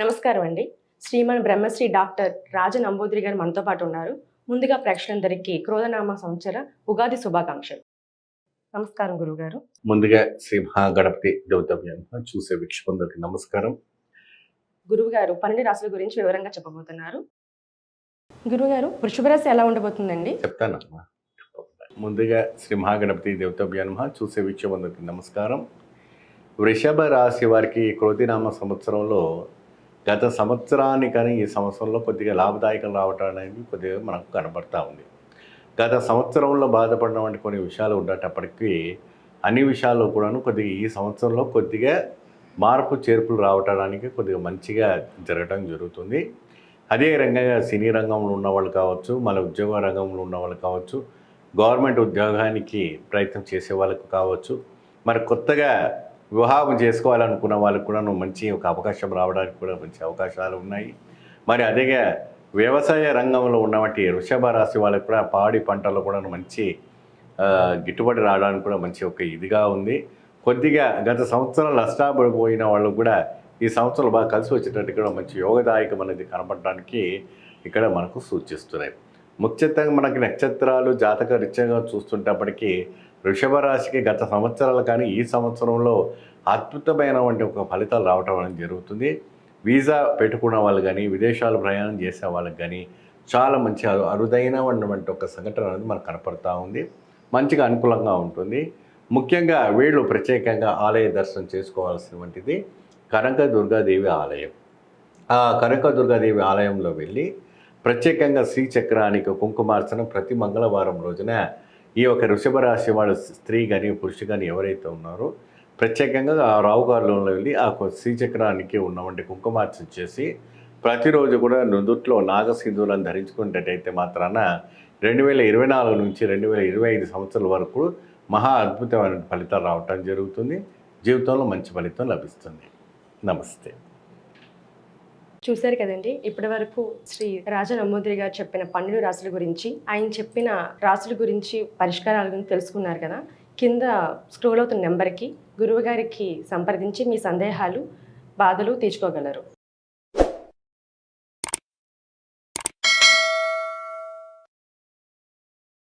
నమస్కారం అండి. శ్రీమన్ బ్రహ్మశ్రీ డాక్టర్ రాజ నంబూద్రి గారు మనతో పాటు ఉన్నారు. ముందుగా ప్రేక్షకులందరికీ క్రోధనామ సంవత్సర ఉగాది శుభాకాంక్షలు. నమస్కారం గురుగారు ముందుగా శ్రీ మహాగణపతి చూసే వీక్షకులందరికీ నమస్కారం. గురువు గారు పన్నెండు రాశుల గురించి వివరంగా చెప్పబోతున్నారు. గురువుగారు వృషభ రాశి ఎలా ఉండబోతుందండి? చెప్తానమ్మా. ముందుగా శ్రీ మహాగణపతి దేవతవ్యాన్మ చూసే వీక్షకులందరికీ నమస్కారం. వృషభ రాశి వారికి క్రోధినామ సంవత్సరంలో గత సంవత్సరానికని ఈ సంవత్సరంలో కొద్దిగా లాభదాయకం రావటం అనేది కొద్దిగా మనకు కనబడతా ఉంది. గత సంవత్సరంలో బాధపడినటువంటి కొన్ని విషయాలు ఉండేటప్పటికీ అన్ని విషయాల్లో కూడాను కొద్దిగా ఈ సంవత్సరంలో కొద్దిగా మార్పు చేర్పులు రావటానికి కొద్దిగా మంచిగా జరగటం జరుగుతుంది. అదే రంగంగా సినీ రంగంలో ఉన్న వాళ్ళు కావచ్చు మన ఉద్యోగ రంగంలో ఉన్న వాళ్ళు కావచ్చు గవర్నమెంట్ ఉద్యోగానికి ప్రయత్నం చేసే వాళ్ళకు కావచ్చు మరి కొత్తగా వివాహం చేసుకోవాలనుకున్న వాళ్ళకు కూడా మంచి ఒక అవకాశం రావడానికి కూడా మంచి అవకాశాలు ఉన్నాయి. మరి అదేగా వ్యవసాయ రంగంలో ఉన్నటువంటి వృషభ రాశి వాళ్ళకు కూడా పాడి పంటల్లో కూడా మంచి గిట్టుబడి గిట్టుబాటు రావడానికి కూడా మంచి ఒక ఇదిగా ఉంది. కొద్దిగా గత సంవత్సరం నష్టాపడిపోయిన వాళ్ళు కూడా ఈ సంవత్సరం బాగా కలిసి వచ్చేటట్టు కూడా మంచి యోగదాయకం అనేది కనపడడానికి ఇక్కడ మనకు సూచిస్తున్నాయి. ముఖ్యంగా మనకి నక్షత్రాలు జాతక రీత్యంగా చూస్తుంటప్పటికీ వృషభ రాశికి గత సంవత్సరాలు కానీ ఈ సంవత్సరంలో అద్భుతమైనటువంటి ఒక ఫలితాలు రావటం అనేది జరుగుతుంది. వీసా పెట్టుకున్న వాళ్ళు కానీ విదేశాలు ప్రయాణం చేసే వాళ్ళకి కానీ చాలా మంచి అరుదైన ఉన్నటువంటి ఒక సంఘటన అనేది మనకు కనపడుతూ ఉంది. మంచిగా అనుకూలంగా ఉంటుంది. ముఖ్యంగా వీళ్ళు ప్రత్యేకంగా ఆలయ దర్శనం చేసుకోవాల్సినటువంటిది కనక దుర్గాదేవి ఆలయం. ఆ కనక దుర్గాదేవి ఆలయంలో వెళ్ళి ప్రత్యేకంగా శ్రీచక్రానికి కుంకుమార్చన ప్రతి మంగళవారం రోజున ఈ యొక్క వృషభ రాశి వాళ్ళ స్త్రీ కానీ పురుషు కానీ ఎవరైతే ఉన్నారో ప్రత్యేకంగా ఆ రావుగారులో వెళ్ళి ఆ శ్రీచక్రానికి ఉన్నవంటి కుంకుమార్చన చేసి ప్రతిరోజు కూడా నుదుట్లో నాగసింధూరాన్ని ధరించుకునేటట్టయితే మాత్రాన రెండు వేల ఇరవై నాలుగు నుంచి రెండు వేల ఇరవై ఐదు సంవత్సరాల వరకు మహా అద్భుతమైన ఫలితాలు రావటం జరుగుతుంది. జీవితంలో మంచి ఫలితం లభిస్తుంది. నమస్తే. చూశారు కదండి ఇప్పటి వరకు శ్రీ రాజ నమోదరి గారు చెప్పిన పన్నెండు రాశుల గురించి ఆయన చెప్పిన రాశుల గురించి పరిష్కారాల గురించి తెలుసుకున్నారు కదా. కింద స్క్రోల్ అవుతున్న నెంబర్కి గురువు గారికి సంప్రదించి మీ సందేహాలు బాధలు తీర్చుకోగలరు.